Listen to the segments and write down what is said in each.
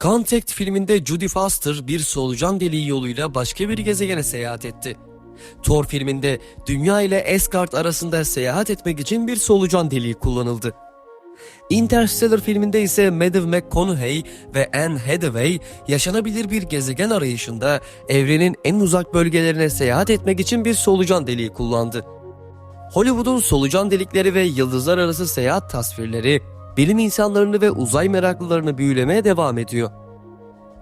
Contact filminde Judy Foster bir solucan deliği yoluyla başka bir gezegene seyahat etti. Thor filminde Dünya ile Asgard arasında seyahat etmek için bir solucan deliği kullanıldı. Interstellar filminde ise Matthew McConaughey ve Anne Hathaway yaşanabilir bir gezegen arayışında evrenin en uzak bölgelerine seyahat etmek için bir solucan deliği kullandı. Hollywood'un solucan delikleri ve yıldızlar arası seyahat tasvirleri bilim insanlarını ve uzay meraklılarını büyülemeye devam ediyor.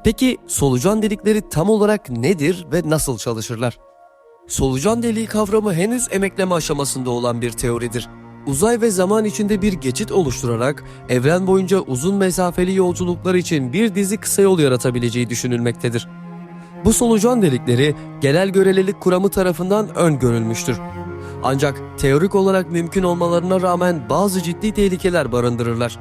Peki solucan delikleri tam olarak nedir ve nasıl çalışırlar? Solucan deliği kavramı henüz emekleme aşamasında olan bir teoridir. Uzay ve zaman içinde bir geçit oluşturarak evren boyunca uzun mesafeli yolculuklar için bir dizi kısa yol yaratabileceği düşünülmektedir. Bu solucan delikleri genel görelilik kuramı tarafından öngörülmüştür. Ancak teorik olarak mümkün olmalarına rağmen bazı ciddi tehlikeler barındırırlar.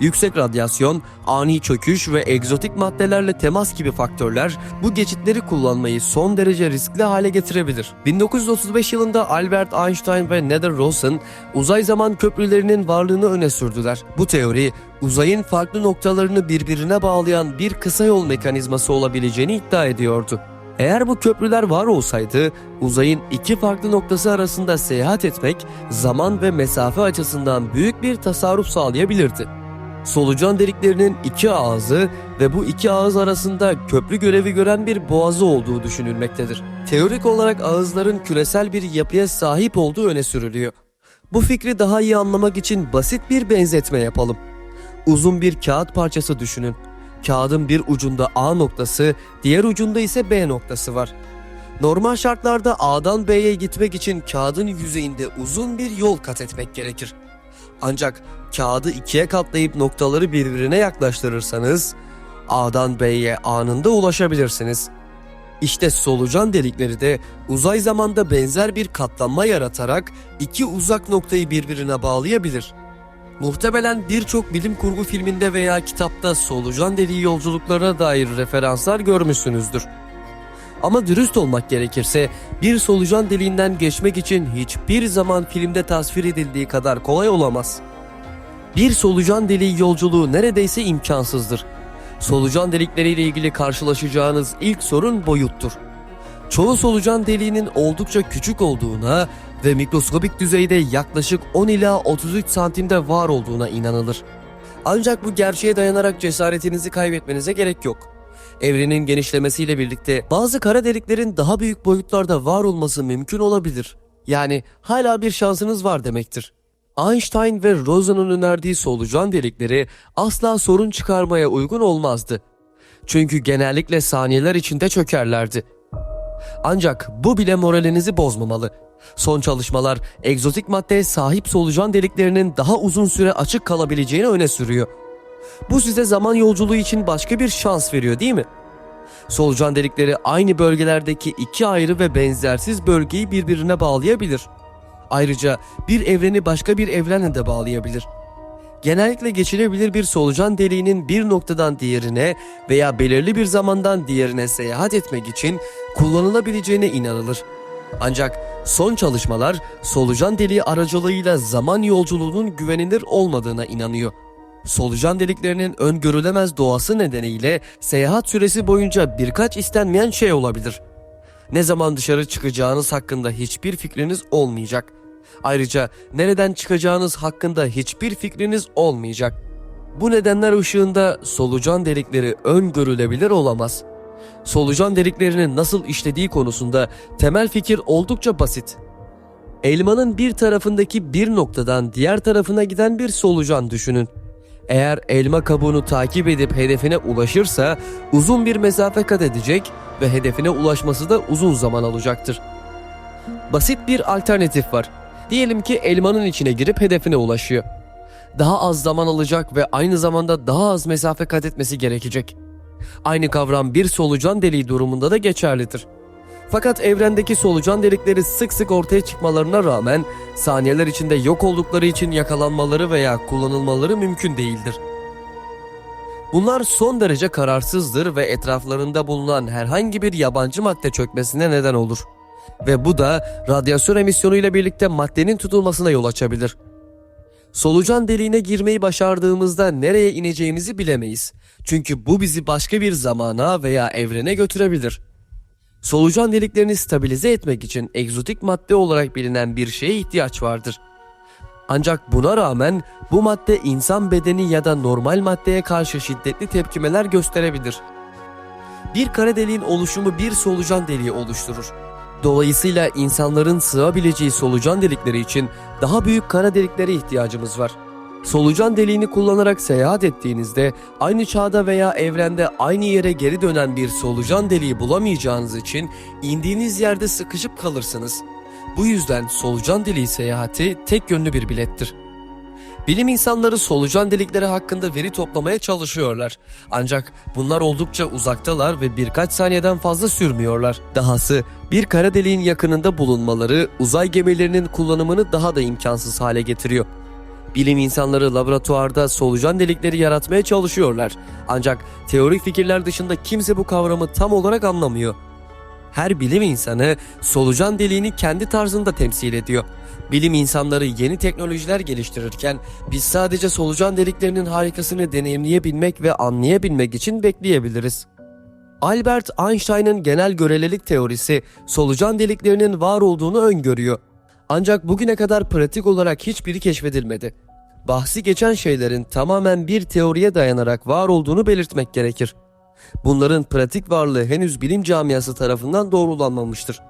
Yüksek radyasyon, ani çöküş ve egzotik maddelerle temas gibi faktörler bu geçitleri kullanmayı son derece riskli hale getirebilir. 1935 yılında Albert Einstein ve Nether Rosen uzay zaman köprülerinin varlığını öne sürdüler. Bu teori uzayın farklı noktalarını birbirine bağlayan bir kısa yol mekanizması olabileceğini iddia ediyordu. Eğer bu köprüler var olsaydı, uzayın iki farklı noktası arasında seyahat etmek zaman ve mesafe açısından büyük bir tasarruf sağlayabilirdi. Solucan deliklerinin iki ağzı ve bu iki ağız arasında köprü görevi gören bir boğazı olduğu düşünülmektedir. Teorik olarak ağızların küresel bir yapıya sahip olduğu öne sürülüyor. Bu fikri daha iyi anlamak için basit bir benzetme yapalım. Uzun bir kağıt parçası düşünün. Kağıdın bir ucunda A noktası, diğer ucunda ise B noktası var. Normal şartlarda A'dan B'ye gitmek için kağıdın yüzeyinde uzun bir yol kat etmek gerekir. Ancak kağıdı ikiye katlayıp noktaları birbirine yaklaştırırsanız A'dan B'ye anında ulaşabilirsiniz. İşte solucan delikleri de uzay zamanda benzer bir katlanma yaratarak iki uzak noktayı birbirine bağlayabilir. Muhtemelen birçok bilim kurgu filminde veya kitapta solucan deliği yolculuklarına dair referanslar görmüşsünüzdür. Ama dürüst olmak gerekirse bir solucan deliğinden geçmek için hiçbir zaman filmde tasvir edildiği kadar kolay olamaz. Bir solucan deliği yolculuğu neredeyse imkansızdır. Solucan delikleriyle ilgili karşılaşacağınız ilk sorun boyuttur. Çoğu solucan deliğinin oldukça küçük olduğuna ve mikroskobik düzeyde yaklaşık 10 ila 33 santimde var olduğuna inanılır. Ancak bu gerçeğe dayanarak cesaretinizi kaybetmenize gerek yok. Evrenin genişlemesiyle birlikte bazı kara deliklerin daha büyük boyutlarda var olması mümkün olabilir. Yani hala bir şansınız var demektir. Einstein ve Rosen'ın önerdiği solucan delikleri asla sorun çıkarmaya uygun olmazdı. Çünkü genellikle saniyeler içinde çökerlerdi. Ancak bu bile moralinizi bozmamalı. Son çalışmalar egzotik maddeye sahip solucan deliklerinin daha uzun süre açık kalabileceğini öne sürüyor. Bu size zaman yolculuğu için başka bir şans veriyor değil mi? Solucan delikleri aynı bölgelerdeki iki ayrı ve benzersiz bölgeyi birbirine bağlayabilir. Ayrıca bir evreni başka bir evrenle de bağlayabilir. Genellikle geçilebilir bir solucan deliğinin bir noktadan diğerine veya belirli bir zamandan diğerine seyahat etmek için kullanılabileceğine inanılır. Ancak son çalışmalar solucan deliği aracılığıyla zaman yolculuğunun güvenilir olmadığına inanıyor. Solucan deliklerinin öngörülemez doğası nedeniyle seyahat süresi boyunca birkaç istenmeyen şey olabilir. Ne zaman dışarı çıkacağınız hakkında hiçbir fikriniz olmayacak. Ayrıca nereden çıkacağınız hakkında hiçbir fikriniz olmayacak. Bu nedenler ışığında solucan delikleri öngörülebilir olamaz. Solucan deliklerinin nasıl işlediği konusunda temel fikir oldukça basit. Elmanın bir tarafındaki bir noktadan diğer tarafına giden bir solucan düşünün. Eğer elma kabuğunu takip edip hedefine ulaşırsa uzun bir mesafe kat edecek ve hedefine ulaşması da uzun zaman alacaktır. Basit bir alternatif var. Diyelim ki elmanın içine girip hedefine ulaşıyor. Daha az zaman alacak ve aynı zamanda daha az mesafe kat etmesi gerekecek. Aynı kavram bir solucan deliği durumunda da geçerlidir. Fakat evrendeki solucan delikleri sık sık ortaya çıkmalarına rağmen saniyeler içinde yok oldukları için yakalanmaları veya kullanılmaları mümkün değildir. Bunlar son derece kararsızdır ve etraflarında bulunan herhangi bir yabancı madde çökmesine neden olur. Ve bu da radyasyon emisyonu ile birlikte maddenin tutulmasına yol açabilir. Solucan deliğine girmeyi başardığımızda nereye ineceğimizi bilemeyiz. Çünkü bu bizi başka bir zamana veya evrene götürebilir. Solucan deliklerini stabilize etmek için egzotik madde olarak bilinen bir şeye ihtiyaç vardır. Ancak buna rağmen bu madde insan bedeni ya da normal maddeye karşı şiddetli tepkimeler gösterebilir. Bir kara deliğin oluşumu bir solucan deliği oluşturur. Dolayısıyla insanların sığabileceği solucan delikleri için daha büyük kara deliklere ihtiyacımız var. Solucan deliğini kullanarak seyahat ettiğinizde aynı çağda veya evrende aynı yere geri dönen bir solucan deliği bulamayacağınız için indiğiniz yerde sıkışıp kalırsınız. Bu yüzden solucan deliği seyahati tek yönlü bir bilettir. Bilim insanları solucan delikleri hakkında veri toplamaya çalışıyorlar. Ancak bunlar oldukça uzaktalar ve birkaç saniyeden fazla sürmüyorlar. Dahası bir kara deliğin yakınında bulunmaları uzay gemilerinin kullanımını daha da imkansız hale getiriyor. Bilim insanları laboratuvarda solucan delikleri yaratmaya çalışıyorlar. Ancak teorik fikirler dışında kimse bu kavramı tam olarak anlamıyor. Her bilim insanı solucan deliğini kendi tarzında temsil ediyor. Bilim insanları yeni teknolojiler geliştirirken biz sadece solucan deliklerinin harikasını deneyimleyebilmek ve anlayabilmek için bekleyebiliriz. Albert Einstein'ın genel görelilik teorisi solucan deliklerinin var olduğunu öngörüyor. Ancak bugüne kadar pratik olarak hiçbiri keşfedilmedi. Bahsi geçen şeylerin tamamen bir teoriye dayanarak var olduğunu belirtmek gerekir. Bunların pratik varlığı henüz bilim camiası tarafından doğrulanmamıştır.